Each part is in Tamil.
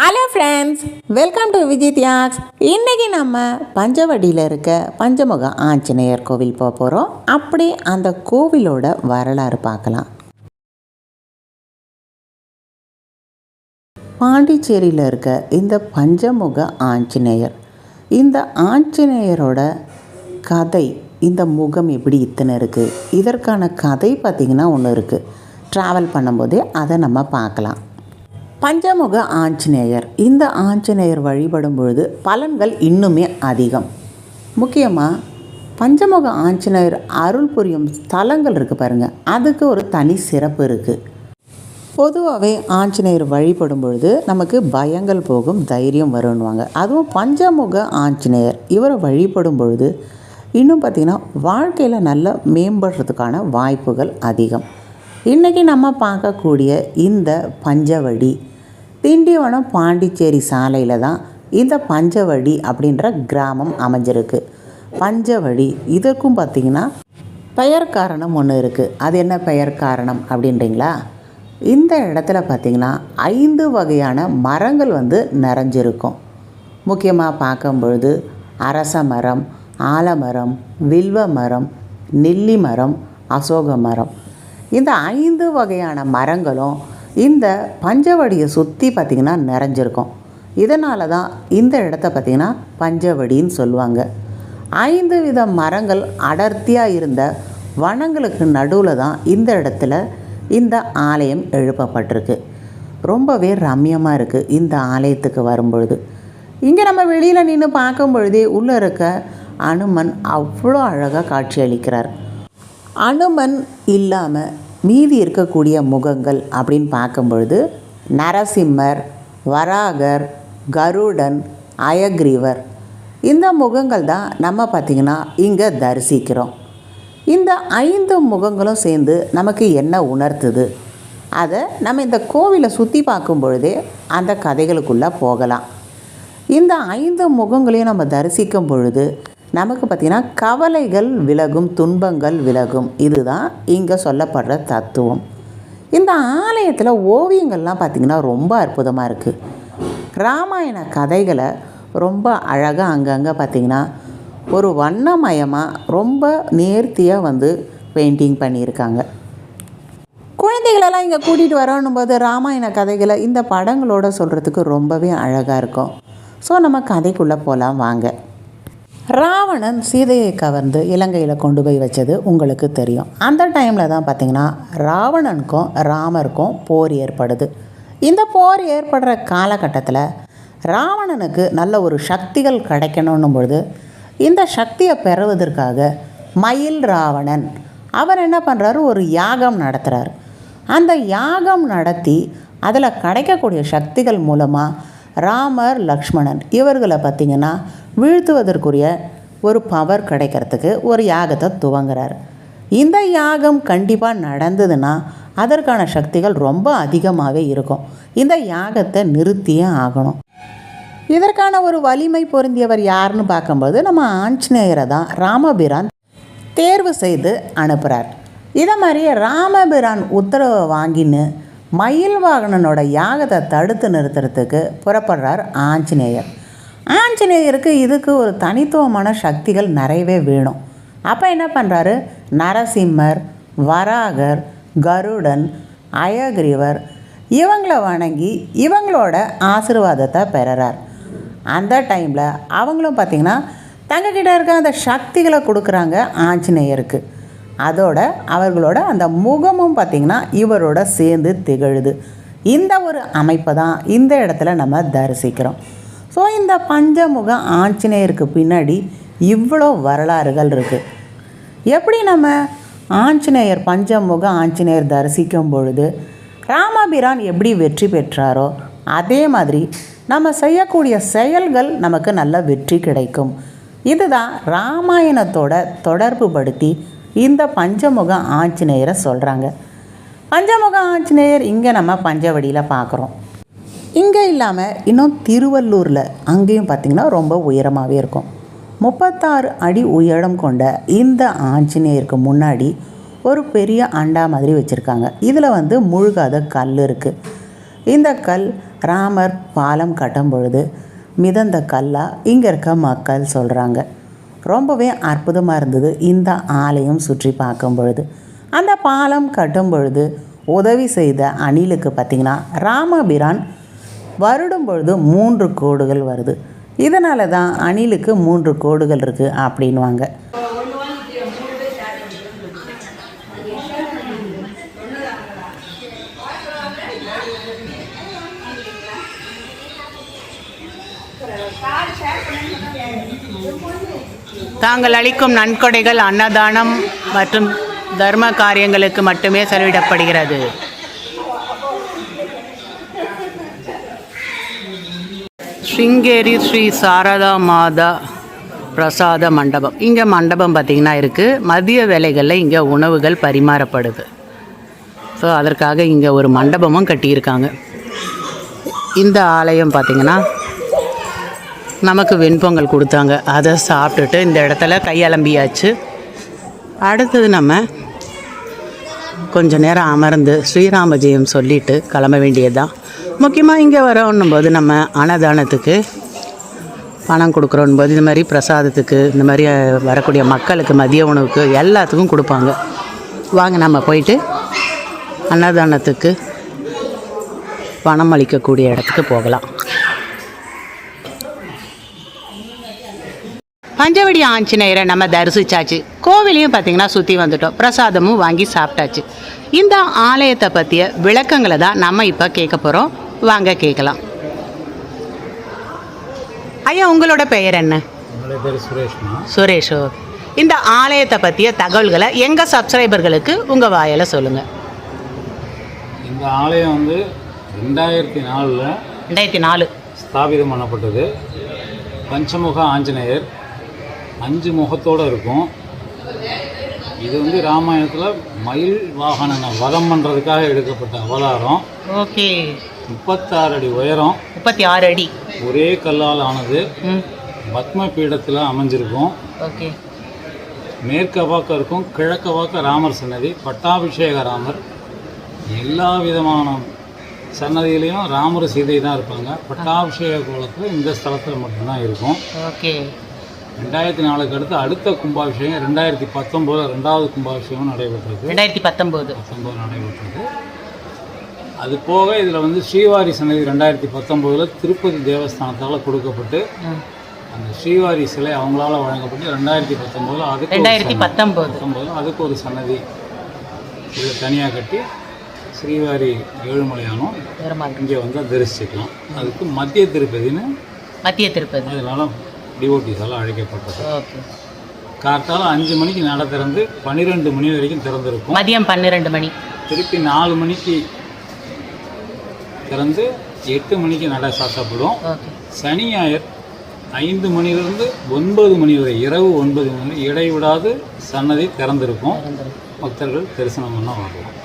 Hello friends welcome to Vijay Thiyags இன்றைக்கி நம்ம பஞ்சவடியில் இருக்க பஞ்சமுக ஆஞ்சநேயர் கோவில் போக போகிறோம் அப்படி அந்த கோவிலோட வரலாறு பார்க்கலாம். பாண்டிச்சேரியில் இருக்க இந்த பஞ்சமுக ஆஞ்சநேயர். இந்த ஆஞ்சநேயரோட கதை இந்த முகம் எப்படி இத்தனை இருக்குது இதற்கான கதை பார்த்திங்கன்னா ஒன்று இருக்குது ட்ராவல் பண்ணும்போதே அதை நம்ம பார்க்கலாம். பஞ்சமுக ஆஞ்சநேயர். இந்த ஆஞ்சநேயர் வழிபடும் பொழுது பலன்கள் இன்னுமே அதிகம். முக்கியமாக பஞ்சமுக ஆஞ்சநேயர் அருள் புரியும் ஸ்தலங்கள் இருக்குது பாருங்கள் அதுக்கு ஒரு தனி சிறப்பு இருக்குது பொதுவாகவே ஆஞ்சநேயர் வழிபடும் பொழுது நமக்கு பயங்கள் போகும் தைரியம் வரும்னுவாங்க. அதுவும் பஞ்சமுக ஆஞ்சநேயர் இவரை வழிபடும் பொழுது இன்னும் பார்த்திங்கன்னா வாழ்க்கையில் நல்ல மேம்படுறதுக்கான வாய்ப்புகள் அதிகம். இன்றைக்கி நம்ம பார்க்கக்கூடிய இந்த பஞ்சவடி திண்டிவனம் பாண்டிச்சேரி சாலையில் தான் இந்த பஞ்சவடி அப்படின்ற கிராமம் அமைஞ்சிருக்கு. பஞ்சவடி இதற்கும் பார்த்திங்கன்னா பெயர் காரணம் ஒன்று இருக்குது அது என்ன பெயர் காரணம் அப்படின்றீங்களா? இந்த இடத்துல பார்த்திங்கன்னா ஐந்து வகையான மரங்கள் வந்து நிறைஞ்சிருக்கும். முக்கியமாக பார்க்கும் பொழுது அரச மரம் ஆலமரம் வில்வ மரம் நெல்லி மரம் அசோக மரம். இந்த ஐந்து வகையான மரங்களும் இந்த பஞ்சவடியை சுற்றி பார்த்திங்கன்னா நிறைஞ்சிருக்கும். இதனால தான் இந்த இடத்த பார்த்திங்கன்னா பஞ்சவடின்னு சொல்லுவாங்க. ஐந்து வித மரங்கள் அடர்த்தியாக இருந்த வனங்களுக்கு நடுவில் தான் இந்த இடத்துல இந்த ஆலயம் எழுப்பப்பட்டிருக்கு. ரொம்பவே ரம்யமாக இருக்குது இந்த ஆலயத்துக்கு வரும்பொழுது. இங்கே நம்ம வெளியில் நின்று பார்க்கும் பொழுதே உள்ளே இருக்க அனுமன் அவ்வளோ அழகாக காட்சியளிக்கிறார் அனுமன் இல்லாமல் மீதி இருக்கக்கூடிய முகங்கள் அப்படின்னு பார்க்கும்பொழுது நரசிம்மர் வராகர் கருடன் அயக்ரீவர் இந்த முகங்கள் தான் நம்ம பார்த்திங்கன்னா இங்கே தரிசிக்கிறோம். இந்த ஐந்து முகங்களும் சேர்ந்து நமக்கு என்ன உணர்த்துது? அதை நம்ம இந்த கோவிலை சுற்றி பார்க்கும் பொழுதே அந்த கதைகளுக்குள்ளே போகலாம். இந்த ஐந்து முகங்களையும் நம்ம தரிசிக்கும் பொழுது நமக்கு பார்த்திங்கன்னா கவலைகள் விலகும் துன்பங்கள் விலகும். இதுதான் இங்கே சொல்லப்படுற தத்துவம். இந்த ஆலயத்தில் ஓவியங்கள்லாம் பார்த்திங்கன்னா ரொம்ப அற்புதமாக இருக்குது ராமாயண கதைகளை ரொம்ப அழகாக அங்கங்கே பார்த்திங்கன்னா ஒரு வண்ணமயமாக ரொம்ப நேர்த்தியாக வந்து பெயிண்டிங் பண்ணியிருக்காங்க. குழந்தைகளெல்லாம் இங்கே கூட்டிகிட்டு வரணும் போது ராமாயண கதைகளை இந்த படங்களோட சொல்கிறதுக்கு ரொம்பவே அழகாக இருக்கும். ஸோ நம்ம கதைக்குள்ளே போகலாம் வாங்க. ராவணன் சீதையை கவர்ந்து இலங்கையில் கொண்டு போய் வச்சது உங்களுக்கு தெரியும். அந்த டைமில் தான் பார்த்திங்கன்னா ராவணனுக்கும் ராமருக்கும் போர் ஏற்படுது. இந்த போர் ஏற்படுற காலகட்டத்தில் ராவணனுக்கு நல்ல ஒரு சக்திகள் கிடைக்கணும் பொழுது இந்த சக்தியை பெறுவதற்காக மயில் ராவணன் அவர் என்ன பண்ணுறாரு ஒரு யாகம் நடத்துகிறார் அந்த யாகம் நடத்தி அதில் கிடைக்கக்கூடிய சக்திகள் மூலமாக ராமர் லக்ஷ்மணன் இவர்களை பார்த்திங்கன்னா வீழ்த்துவதற்குரிய ஒரு பவர் கிடைக்கிறதுக்கு ஒரு யாகத்தை துவங்குறார். இந்த யாகம் கண்டிப்பாக நடந்ததுன்னா அதற்கான சக்திகள் ரொம்ப அதிகமாகவே இருக்கும். இந்த யாகத்தை நிறுத்தியே ஆகணும். இதற்கான ஒரு வலிமை பொருந்தியவர் யாருன்னு பார்க்கும்போது நம்ம ஆஞ்சநேயரை தான் ராமபிரான் தேர்வு செய்து அனுப்புகிறார் இதை மாதிரி ராமபிரான் உத்தரவை வாங்கின்னு மயில் வாகனனோட யாகத்தை தடுத்து நிறுத்துறதுக்கு புறப்படுறார் ஆஞ்சநேயர். ஆஞ்சநேயருக்கு இதுக்கு ஒரு தனித்துவமான சக்திகள் நிறையவே வேணும். அப்போ என்ன பண்ணுறாரு நரசிம்மர் வராகர் கருடன் அயக்ரீவர் இவங்கள வணங்கி இவங்களோட ஆசீர்வாதத்தை பெறுறார். அந்த டைமில் அவங்களும் பார்த்திங்கன்னா தங்கக்கிட்ட இருக்க அந்த சக்திகளை கொடுக்குறாங்க ஆஞ்சநேயருக்கு. அதோட அவர்களோட அந்த முகமும் பார்த்திங்கன்னா இவரோட சேர்ந்து திகழுது. இந்த ஒரு அமைப்பை தான் இந்த இடத்துல நம்ம தரிசிக்கிறோம். ஸோ இந்த பஞ்சமுக ஆஞ்சநேயருக்கு பின்னாடி இவ்வளோ வரலாறுகள் இருக்குது எப்படி நம்ம ஆஞ்சநேயர் பஞ்சமுக ஆஞ்சநேயர் தரிசிக்கும் பொழுது ராமபிரான் எப்படி வெற்றி பெற்றாரோ அதே மாதிரி நம்ம செய்யக்கூடிய செயல்கள் நமக்கு நல்ல வெற்றி கிடைக்கும். இதுதான் ராமாயணத்தோட தொடர்பு படுத்தி இந்த பஞ்சமுக ஆஞ்சநேயரை சொல்கிறாங்க பஞ்சமுக ஆஞ்சநேயர் இங்கே நம்ம பஞ்சவடியில் பார்க்குறோம் இல்லாமல் இன்னும் திருவள்ளூரில் அங்கேயும் பார்த்திங்கன்னா ரொம்ப உயரமாகவே இருக்கும். முப்பத்தாறு அடி உயரம் கொண்ட இந்த ஆஞ்சநேயருக்கு முன்னாடி ஒரு பெரிய அண்டா மாதிரி வச்சுருக்காங்க. இதில் வந்து முழுகாத கல் இருக்குது இந்த கல் ராமர் பாலம் கட்டும் பொழுது மிதந்த கல்லா இங்கே இருக்க மக்கள் சொல்கிறாங்க ரொம்பவே அற்புதமாக இருந்தது இந்த ஆலயம் சுற்றி பார்க்கும் பொழுது. அந்த பாலம் கட்டும் பொழுது உதவி செய்த அணிலுக்கு பார்த்திங்கன்னா ராமபிரான் வருடும் பொழுது மூன்று கோடுகள் வருது. இதனால தான் அணிலுக்கு மூன்று கோடுகள் இருக்குது அப்படின்வாங்க தாங்கள் அளிக்கும் நன்கொடைகள் அன்னதானம் மற்றும் தர்ம காரியங்களுக்கு மட்டுமே செலவிடப்படுகிறது. ஸ்ருங்கேரி ஸ்ரீ சாரதா மாதா பிரசாத மண்டபம் இங்கே மண்டபம் பார்த்திங்கன்னா இருக்குது மதிய வேலைகளில் இங்கே உணவுகள் பரிமாறப்படுது. ஸோ அதற்காக இங்கே ஒரு மண்டபமும் கட்டியிருக்காங்க. இந்த ஆலயம் பார்த்திங்கன்னா நமக்கு வெண்பொங்கல் கொடுத்தாங்க. அதை சாப்பிட்டுட்டு இந்த இடத்துல கையலம்பியாச்சு. அடுத்தது நம்ம கொஞ்ச நேரம் அமர்ந்து ஸ்ரீராமஜெயம் சொல்லிட்டு கிளம்ப வேண்டியதுதான். முக்கியமாக இங்கே வரோன்னும் போது நம்ம அன்னதானத்துக்கு பணம் கொடுக்குறோம் போது இந்த மாதிரி பிரசாதத்துக்கு இந்த மாதிரி வரக்கூடிய மக்களுக்கு மதிய உணவுக்கு எல்லாத்துக்கும் கொடுப்பாங்க. வாங்க நம்ம போயிட்டு அன்னதானத்துக்கு பணம் அளிக்கக்கூடிய இடத்துக்கு போகலாம். பஞ்சவடி ஆஞ்சநேயரை நம்ம தரிசிச்சாச்சு. கோவிலையும் பார்த்தீங்கன்னா சுற்றி வந்துட்டோம். பிரசாதமும் வாங்கி சாப்பிட்டாச்சு. இந்த ஆலயத்தை பற்றிய விளக்கங்களை தான் நம்ம இப்போ கேட்க போகிறோம் வாங்க கேட்கலாம். ஐயா உங்களோட பெயர் என்ன? சுரேஷ் இந்த ஆலயத்தை பற்றிய தகவல்களை எங்கள் சப்ஸ்கிரைபர்களுக்கு உங்கள் வாயால் சொல்லுங்கள் இந்த ஆலயம் வந்து ரெண்டாயிரத்தி நாலில் ரெண்டாயிரத்தி நாலு. ஸ்தாபிதம் பண்ணப்பட்டது. பஞ்சமுக ஆஞ்சநேயர் அஞ்சு முகத்தோடு இருக்கும். இது வந்து ராமாயணத்தில் மயில் வாகனனை வதம் பண்ணுறதுக்காக எடுக்கப்பட்ட அவதாரம். ஓகே. முப்பத்தாறு அடி உயரம். முப்பத்தி ஆறு அடி. ஒரே கல்லால் ஆனது பத்ம பீடத்தில் அமைஞ்சிருக்கும். ஓகே. மேற்க பக்கம் இருக்கும் கிழக்க பக்கம் ராமர் சன்னதி பட்டாபிஷேக ராமர். எல்லா விதமான சன்னதியிலையும் ராமர் சீதை தான் இருப்பாங்க. பட்டாபிஷேக கோலத்தில் இந்த ஸ்தலத்தில் மட்டும்தான் இருக்கும். ஓகே. ரெண்டாயிரத்தி நாலுக்கு அடுத்து அடுத்த கும்பாபிஷேகம் ரெண்டாயிரத்தி பத்தொம்போது ரெண்டாவது கும்பாபிஷேகம் நடைபெற்றது. ரெண்டாயிரத்தி பத்தொம்போது. பத்தொம்போது நடைபெற்றது. அது போக இதில் வந்து ஸ்ரீவாரி சன்னதி ரெண்டாயிரத்தி பத்தொம்போதில் திருப்பதி தேவஸ்தானத்தால் கொடுக்கப்பட்டு அந்த ஸ்ரீவாரி சிலை அவங்களால வழங்கப்பட்டு ரெண்டாயிரத்தி பத்தொம்போதில் அதுக்கு ஒரு ரெண்டாயிரத்தி. பத்தொம்போது. பத்தொம்போது அதுக்கு ஒரு சன்னதி. இதில் தனியாக கட்டி ஸ்ரீவாரி ஏழுமலையானும் இங்கே வந்தால் தரிசிக்கலாம் அதுக்கு மத்திய திருப்பதின்னு மத்திய திருப்பதி. அதனால டிவோட்டிஸால் அழைக்கப்பட்டது. ஓகே. கார்த்தால அஞ்சு மணிக்கு நட திறந்து பன்னிரெண்டு மணி வரைக்கும் திறந்திருக்கும். மதியம் பன்னிரெண்டு மணி. திருப்பி நாலு மணிக்கு திறந்து எட்டு மணிக்கு நட சாத்தப்படும் ஓகே. சனி ஞாயிறு ஐந்து மணிலிருந்து ஒன்பது மணி வரை இரவு ஒன்பது மணி இடைவிடாது சன்னதி திறந்திருக்கும். பக்தர்கள் தரிசனம் பண்ண வரலாம்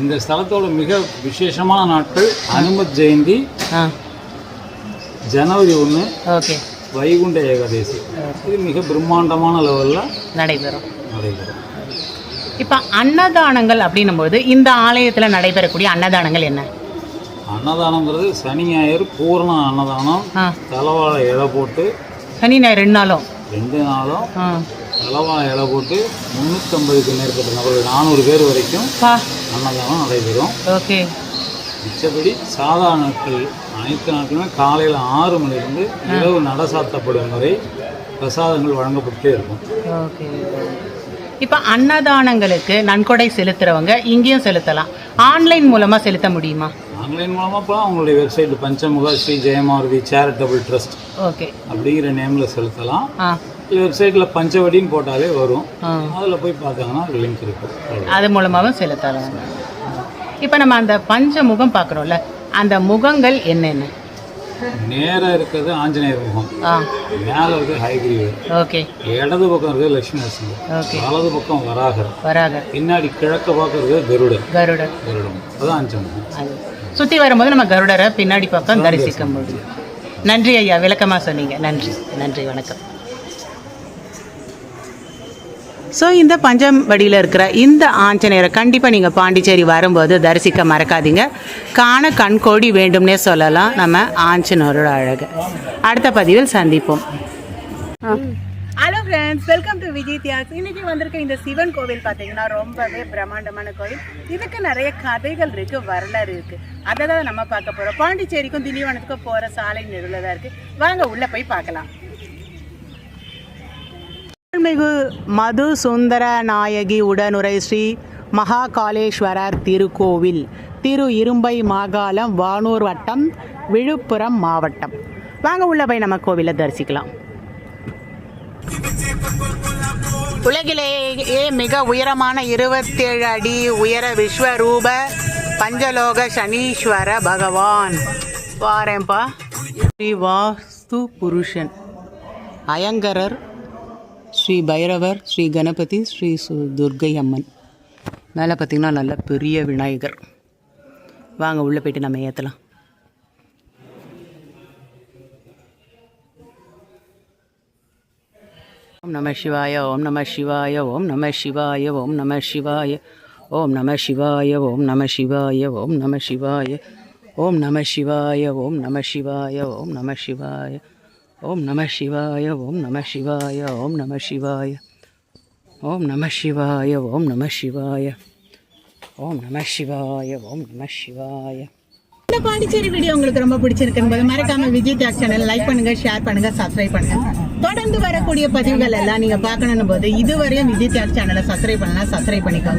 இந்த ஸ்தலத்தோட மிக விசேஷமான நாட்கள் அனுமத் ஜெயந்தி ஜனவரி ஒன்று ஓகே. வைகுண்ட ஏகாதசி. இது மிக பிரம்மாண்டமான லெவலில் நடைபெறும். நடைபெறும். இப்போ அன்னதானங்கள் அப்படின்னும்போது இந்த ஆலயத்தில் நடைபெறக்கூடிய அன்னதானங்கள் என்ன? அன்னதானங்கிறது சனி ஞாயிறு பூர்ண அன்னதானம். தலைவாழை இலை போட்டு சனி ஞாயிறு ரெண்டு நாளும்? ரெண்டு நாளும். தலைவாழை இலை போட்டு முந்நூற்றம்பதுக்கு மேற்பட்ட நபர்கள் நானூறு பேர் வரைக்கும் அன்னதானம் நடைபெறும். ஓகே. மிச்சபடி சாதா நாட்கள் அனைத்து நாட்களுமே காலையில் ஆறு மணிலிருந்து இரவு நட சாத்தப்படும் வரை பிரசாதங்கள் வழங்கப்பட்டே இருக்கும். ஓகே. இப்போ அன்னதானங்களுக்கு நன்கொடை செலுத்துறவங்க இங்கேயும் செலுத்தலாம். ஆன்லைன் மூலமாக செலுத்த முடியுமா? ஆன்லைன் மூலமாக போனால் அவங்களுடைய website Panchamukha Sri Jayamaruthi charitable trust okay. அப்படிங்கிற நேமில் செலுத்தலாம். வெப்சைட்டில் பஞ்சவடின்னு போட்டாலே வரும். அதில் போய் பார்த்தாங்கன்னா லிங்க் இருக்கும். அது மூலமாகவும் செலுத்தலாம். இப்போ நம்ம அந்த பஞ்ச முகம் பார்க்குறோம்ல அந்த முகங்கள் என்னென்ன? நேரா இருக்கிறது ஆஞ்சநேயர் முகம். ஆ. மேலே இருக்கிறது ஹைகிரீவர் ஓகே. இடது பக்கம் இருக்கிறது லட்சுமி நரசிம்மர். ஓகே. வலது பக்கம் வராகர். வராக பின்னாடி கிழக்க பக்கம் இருக்கிறது கருடன். கருடர் கருடம் அதுதான் அஞ்சு முகம். அது. சுற்றி வரும்போது நம்ம கருடரை பின்னாடி பக்கம் தரிசிக்க முடியும். நன்றி ஐயா விளக்கமாக சொன்னீங்க. நன்றி. நன்றி வணக்கம். ஸோ இந்த பஞ்சம்படியில் இருக்கிற இந்த ஆஞ்சநேயரை கண்டிப்பாக நீங்கள் பாண்டிச்சேரி வரும்போது தரிசிக்க மறக்காதீங்க. காண கண்கோடி வேண்டும்னே சொல்லலாம் நம்ம ஆஞ்சநேயரோட அழகு. அடுத்த பதிவில் சந்திப்போம். Hello friends welcome to Vijay தியாஸ் இன்னைக்கு வந்திருக்க இந்த சிவன் கோவில் பார்த்தீங்கன்னா ரொம்பவே பிரம்மாண்டமான கோவில். இதுக்கு நிறைய கதைகள் இருக்கு வரலாறு இருக்கு. அதை தான் நம்ம பார்க்க போறோம். பாண்டிச்சேரிக்கும் திண்டிவனத்துக்கும் போற சாலை நெடுவில் தான் இருக்கு. வாங்க உள்ள போய் பார்க்கலாம். அருள்மிகு மது சுந்தர நாயகி உடனுரை ஸ்ரீ மகாகாலேஸ்வரர் திருக்கோவில் திரு இரும்பை மாகாளம் வானூர் வட்டம் விழுப்புரம் மாவட்டம். வாங்க உள்ள போய் நம்ம கோவிலை தரிசிக்கலாம். உலகிலேயே மிக உயரமான இருபத்தேழு அடி உயர விஸ்வரூப பஞ்சலோக சனீஸ்வர பகவான். பாருப்பா ஸ்ரீ வாஸ்து புருஷன். அயங்கரர் ஸ்ரீ பைரவர் ஸ்ரீ கணபதி ஸ்ரீ சு துர்கை அம்மன் மேலே பார்த்திங்கன்னா நல்ல பெரிய விநாயகர் வாங்க உள்ளே போயிட்டு நம்ம ஏற்றலாம் ஓம் நம சிவாய ஓம் நம சிவாய ஓம் நம சிவாய ஓம் நம சிவாய ஓம் நம சிவாய ஓம் நம சிவாய ஓம் நம சிவாய ஓம் நம சிவாய ஓம் நம சிவாய ஓம் நம சிவாய ஓம் நம சிவாய ஓம் நம சிவாய ஓம் நம சிவாய. ஓம் நம சிவாய ஓம் நம சிவாய. ஓம் நம சிவாய ஓம் நம சிவாய. இந்த பாண்டிச்சேரி வீடியோ உங்களுக்கு ரொம்ப பிடிச்சிருக்குன்னு போது மறக்காம விஜய் டாக் சேனல் லைக் பண்ணுங்க ஷேர் பண்ணுங்க சப்ஸ்கிரைப் பண்ணுங்க. தொடர்ந்து வரக்கூடிய பதிவுகள் எல்லாம் நீங்க பார்க்கணும் போது இதுவரையும் விஜய் டாக் சேனலை சப்ஸ்கிரைப் பண்ணலாம் சப்ஸ்கிரைப் பண்ணிக்கோங்க.